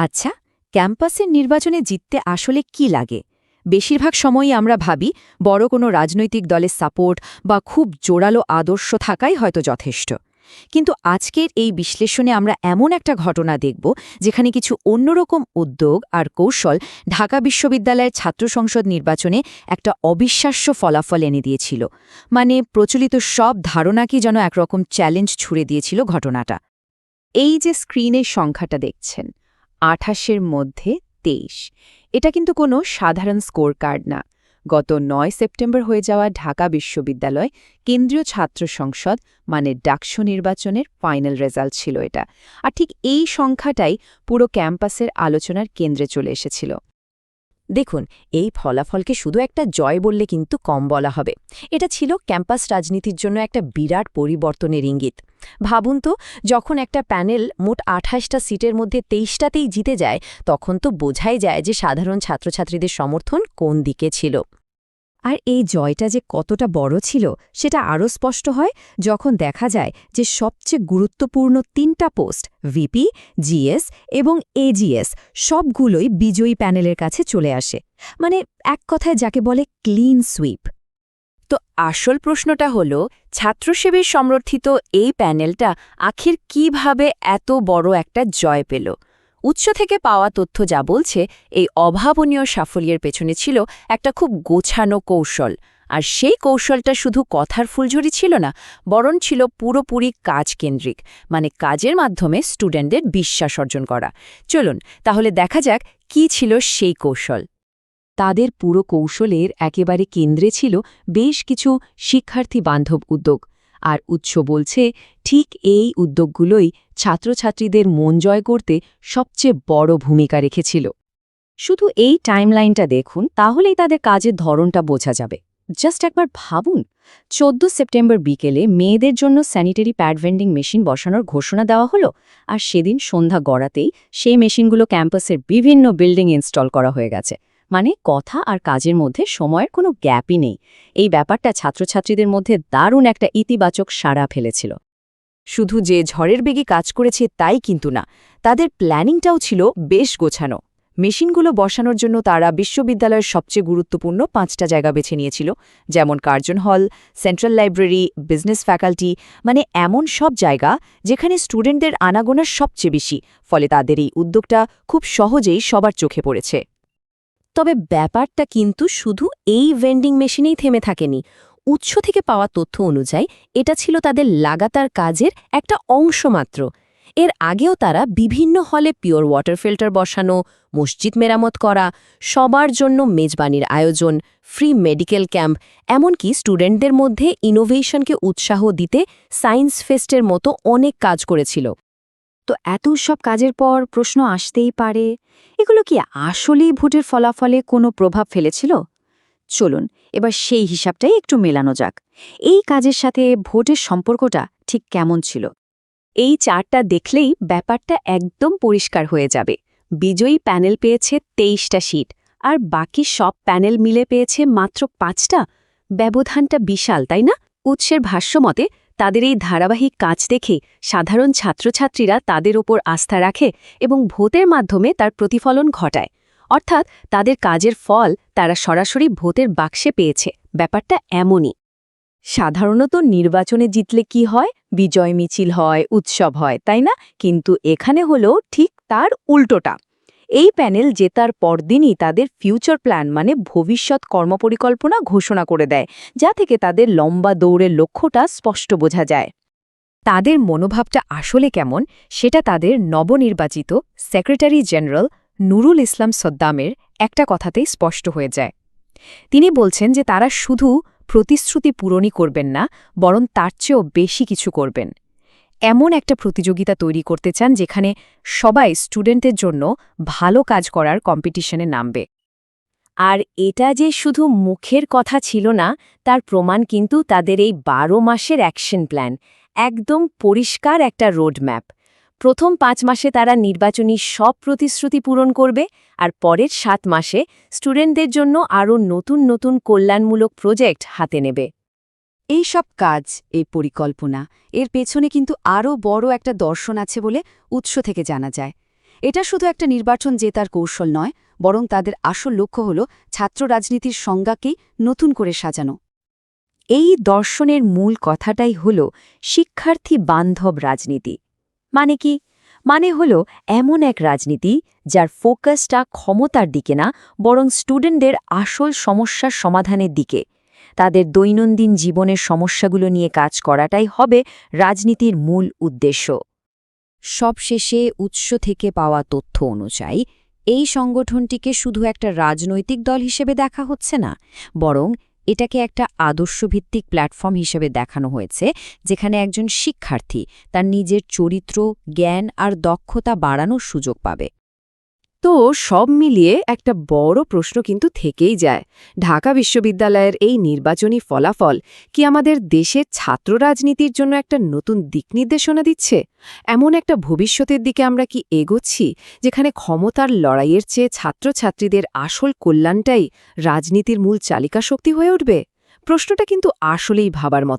আচ্ছা ক্যাম্পাসের নির্বাচনে জিততে আসলে কি লাগে? বেশিরভাগ সময়ই আমরা ভাবি, বড় কোনো রাজনৈতিক দলের সাপোর্ট বা খুব জোরালো আদর্শ থাকাই হয়তো যথেষ্ট। কিন্তু আজকের এই বিশ্লেষণে আমরা এমন একটা ঘটনা দেখব, যেখানে কিছু অন্যরকম উদ্যোগ আর কৌশল ঢাকা বিশ্ববিদ্যালয়ের ছাত্র সংসদ নির্বাচনে একটা অবিশ্বাস্য ফলাফল এনে দিয়েছিল। মানে প্রচলিত সব ধারণাকে যেন একরকম চ্যালেঞ্জ ছুড়ে দিয়েছিল ঘটনাটা। এই যে স্ক্রিনের সংখ্যাটা দেখছেন আঠাশের মধ্যে তেইশ। এটা কিন্তু কোনো সাধারণ স্কোর কার্ড না। গত নয় সেপ্টেম্বর হয়ে যাওয়া ঢাকা বিশ্ববিদ্যালয় কেন্দ্রীয় ছাত্র সংসদ মানে ডাকসু নির্বাচনের ফাইনাল রেজাল্ট ছিল এটা। আর ঠিক এই সংখ্যাটাই পুরো ক্যাম্পাসের আলোচনার কেন্দ্রে চলে এসেছিল। দেখুন, এই ফলাফলকে শুধু একটা জয় বললে কিন্তু কম বলা হবে। এটা ছিল ক্যাম্পাস রাজনীতির জন্য একটা বিরাট পরিবর্তনের ইঙ্গিত। ভাবুন তো, যখন একটা প্যানেল মোট আঠাশটা সিটের মধ্যে তেইশটাতেই জিতে যায়, তখন তো বোঝাই যায় যে সাধারণ ছাত্রছাত্রীদের সমর্থন কোন দিকে ছিল। আর এই জয়টা যে কতটা বড় ছিল, সেটা আরও স্পষ্ট হয় যখন দেখা যায় যে সবচেয়ে গুরুত্বপূর্ণ তিনটা পোস্ট, ভিপি, জিএস এবং এজিএস, সবগুলোই বিজয়ী প্যানেলের কাছে চলে আসে। মানে এক কথায় যাকে বলে ক্লিন সুইপ। তো আসল প্রশ্নটা হল ছাত্রসেবীর সমর্থিত এই প্যানেলটা আখির কীভাবে এত বড় একটা জয় পেল? উৎস থেকে পাওয়া তথ্য যা বলছে, এই অভাবনীয় সাফল্যের পেছনে ছিল একটা খুব গোছানো কৌশল। আর সেই কৌশলটা শুধু কথার ফুলঝুরি ছিল না, বরং ছিল পুরোপুরি কাজ কেন্দ্রিক মানে কাজের মাধ্যমে স্টুডেন্টদের বিশ্বাস অর্জন করা। চলুন, তাহলে দেখা যাক কি ছিল সেই কৌশল। তাদের পুরো কৌশলের একেবারে কেন্দ্রে ছিল বেশ কিছু শিক্ষার্থী বান্ধব উদ্যোগ। আর উৎস বলছে, ঠিক এই উদ্যোগগুলোই ছাত্রছাত্রীদের মন জয় করতে সবচেয়ে বড় ভূমিকা রেখেছিল। শুধু এই টাইমলাইনটা দেখুন, তাহলেই তাদের কাজের ধরনটা বোঝা যাবে। জাস্ট একবার ভাবুন, চোদ্দ সেপ্টেম্বর বিকেলে মেয়েদের জন্য স্যানিটারি প্যাড ভেন্ডিং মেশিন বসানোর ঘোষণা দেওয়া হলো আর সেদিন সন্ধ্যা গড়াতেই সেই মেশিনগুলো ক্যাম্পাসের বিভিন্ন বিল্ডিং ইনস্টল করা হয়ে গেছে। মানে কথা আর কাজের মধ্যে সময়ের কোনো গ্যাপই নেই। এই ব্যাপারটা ছাত্রছাত্রীদের মধ্যে দারুণ একটা ইতিবাচক সাড়া ফেলেছিল। শুধু যে ঝড়ের বেগে কাজ করেছে তাই কিন্তু না, তাদের প্ল্যানিংটাও ছিল বেশ গোছানো। মেশিনগুলো বসানোর জন্য তারা বিশ্ববিদ্যালয়ের সবচেয়ে গুরুত্বপূর্ণ পাঁচটা জায়গা বেছে নিয়েছিল, যেমন কার্জন হল, সেন্ট্রাল লাইব্রেরি, বিজনেস ফ্যাকাল্টি মানে এমন সব জায়গা যেখানে স্টুডেন্টদের আনাগোনা সবচেয়ে বেশি, ফলে তাদের এই উদ্যোগটা খুব সহজেই সবার চোখে পড়েছে। তবে ব্যাপারটা কিন্তু শুধু এই ভেন্ডিং মেশিনেই থেমে থাকেনি। উৎস থেকে পাওয়া তথ্য অনুযায়ী, এটা ছিল তাদের লাগাতার কাজের একটা অংশ মাত্র। এর আগেও তারা বিভিন্ন হলে পিওর ওয়াটার ফিল্টার বসানো, মসজিদ মেরামত করা, সবার জন্য মেজবানির আয়োজন ফ্রি মেডিকেল ক্যাম্প এমনকি স্টুডেন্টদের মধ্যে ইনোভেশনকে উৎসাহ দিতে সায়েন্স ফেস্টের মতো অনেক কাজ করেছিল। তো এত সব কাজের পর প্রশ্ন আসতেই পারে, এগুলো কি আসলেই ভোটের ফলাফলে কোনো প্রভাব ফেলেছিল? চলুন, এবার সেই হিসাবটাই একটু মেলানো যাক। এই কাজের সাথে ভোটের সম্পর্কটা ঠিক কেমন ছিল? এই চারটা দেখলেই ব্যাপারটা একদম পরিষ্কার হয়ে যাবে। বিজয়ী প্যানেল পেয়েছে তেইশটা সিট, আর বাকি সব প্যানেল মিলে পেয়েছে মাত্র পাঁচটা। ব্যবধানটা বিশাল, তাই না? উৎসের ভাষ্যমতে তাদের এই ধারাবাহিক কাজ দেখে সাধারণ ছাত্রছাত্রীরা তাদের ওপর আস্থা রাখে এবং ভোটের মাধ্যমে তার প্রতিফলন ঘটায়। অর্থাৎ তাদের কাজের ফল তারা সরাসরি ভোটের বাক্সে পেয়েছে। ব্যাপারটা এমনই। সাধারণত নির্বাচনে জিতলে কি হয়? বিজয় মিছিল হয়, উৎসব হয়, তাই না? কিন্তু এখানে হলো ঠিক তার উল্টোটা। এই প্যানেল জেতার পরদিনই তাদের ফিউচার প্ল্যান মানে ভবিষ্যৎ কর্মপরিকল্পনা ঘোষণা করে দেয়, যা থেকে তাদের লম্বা দৌড়ের লক্ষ্যটা স্পষ্ট বোঝা যায়। তাদের মনোভাবটা আসলে কেমন সেটা তাদের নবনির্বাচিত সেক্রেটারি জেনারেল নুরুল ইসলাম সদ্দামের একটা কথাতেই স্পষ্ট হয়ে যায়। তিনি বলছেন যে তারা শুধু প্রতিশ্রুতি পূরণই করবেন না, বরং তার চেয়েও বেশি কিছু করবেন। এমন একটা প্রতিযোগিতা তৈরি করতে চান যেখানে সবাই স্টুডেন্টের জন্য ভালো কাজ করার কম্পিটিশনে নামবে। আর এটা যে শুধু মুখের কথা ছিল না, তার প্রমাণ কিন্তু তাদের এই বারো মাসের অ্যাকশন প্ল্যান, একদম পরিষ্কার একটা রোডম্যাপ। প্রথম পাঁচ মাসে তারা নির্বাচনী সব প্রতিশ্রুতি পূরণ করবে আর পরের সাত মাসে স্টুডেন্টদের জন্য আরও নতুন নতুন কল্যাণমূলক প্রজেক্ট হাতে নেবে। এই সব কাজ, এই পরিকল্পনা, এর পেছনে কিন্তু আরও বড় একটা দর্শন আছে বলে উৎস থেকে জানা যায়। এটা শুধু একটা নির্বাচন জেতার কৌশল নয়, বরং তাদের আসল লক্ষ্য হল ছাত্র রাজনীতির সংজ্ঞাকেই নতুন করে সাজানো। এই দর্শনের মূল কথাটাই হল শিক্ষার্থী বান্ধব রাজনীতি। মানে কি? মানে হল এমন এক রাজনীতি যার ফোকাসটা ক্ষমতার দিকে না, বরং স্টুডেন্টদের আসল সমস্যার সমাধানের দিকে। তাদের দৈনন্দিন জীবনের সমস্যাগুলো নিয়ে কাজ করাটাই হবে রাজনীতির মূল উদ্দেশ্য। সবশেষে উৎস থেকে পাওয়া তথ্য অনুযায়ী, এই সংগঠনটিকে শুধু একটা রাজনৈতিক দল হিসেবে দেখা হচ্ছে না, বরং এটাকে একটা আদর্শভিত্তিক প্ল্যাটফর্ম হিসেবে দেখানো হয়েছে, যেখানে একজন শিক্ষার্থী তার নিজের চরিত্র, জ্ঞান আর দক্ষতা বাড়ানোর সুযোগ পাবে। তো সব মিলিয়ে একটা বড় প্রশ্ন কিন্তু থেকেই যায়। ঢাকা বিশ্ববিদ্যালয়ের এই নির্বাচনী ফলাফল কি আমাদের দেশের ছাত্র রাজনীতির জন্য একটা নতুন দিক নির্দেশনা দিচ্ছে? এমন একটা ভবিষ্যতের দিকে আমরা কি এগোচ্ছি, যেখানে ক্ষমতার লড়াইয়ের চেয়ে ছাত্রছাত্রীদের আসল কল্যাণটাই রাজনীতির মূল চালিকা শক্তি হয়ে উঠবে? প্রশ্নটা কিন্তু আসলেই ভাবার মতো